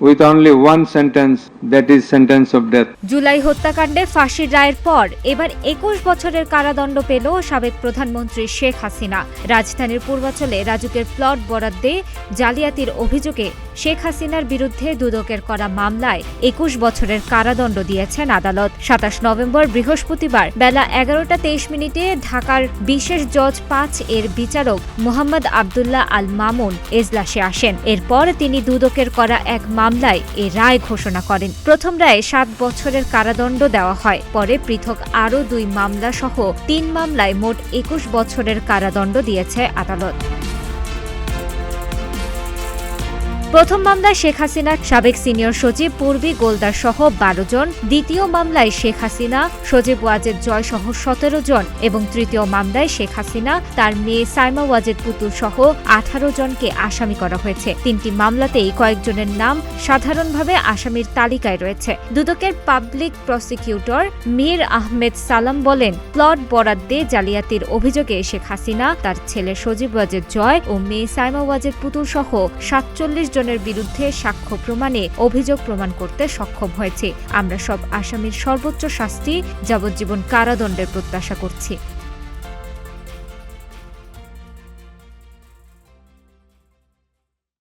with only one sentence, that is sentence of death. July হত্যাকাণ্ডে ফাঁসির রায়ের পর এবার একুশ বছরের কারাদণ্ড পেল সাবেক প্রধানমন্ত্রী শেখ হাসিনা। রাজধানীর পূর্বাঞ্চলে রাজুকের প্লট বরাদ্দে জালিয়াতির অভিযোগে শেখ হাসিনার বিরুদ্ধে দুদকের করা মামলায় একুশ বছরের কারাদণ্ড দিয়েছেন আদালত। সাতাশ নভেম্বর বৃহস্পতিবার বেলা এগারোটা তেইশ মিনিটে ঢাকার বিশেষ জজ পাঁচ এর বিচারক মোহাম্মদ আবদুল্লাহ আল মামুন এজলাসে আসেন। এরপর তিনি দুদকের করা এক মামলায় এ রায় ঘোষণা করেন। প্রথম রায়ে সাত বছরের কারাদণ্ড দেওয়া হয়, পরে পৃথক আরও দুই মামলা সহ তিন মামলায় মোট একুশ বছরের কারাদণ্ড দিয়েছে আদালত। প্রথম মামলায় শেখ হাসিনার সাবেক সিনিয়র সচিব পূর্বী গোলদার সহ বারো জন, দ্বিতীয় মামলায় শেখ হাসিনা সজীব ওয়াজেদ জয় সহ সতেরো জন এবং তৃতীয় মামলায় শেখ হাসিনা, তার মেয়ে সাইমা ওয়াজেদ পুতুল সহ আঠারো জনকে আসামি করা হয়েছে। তিনটি মামলাতেই কয়েকজনের নাম সাধারণভাবে আসামির তালিকায় রয়েছে। দুদকের পাবলিক প্রসিকিউটর মীর আহমেদ সালাম বলেন, প্লট বরাদ্দে জালিয়াতির অভিযোগে শেখ হাসিনা, তার ছেলে সজীব ওয়াজেদ জয় ও মেয়ে সাইমা ওয়াজেদ পুতুল সহ সাতচল্লিশ জনের বিরুদ্ধে সাক্ষ্য প্রমাণে অভিযোগ প্রমাণ করতে সক্ষম হয়েছে। আমরা সব আসামির সর্বোচ্চ শাস্তি, যাবজ্জীবন কারাদণ্ডের প্রত্যাশা করছি।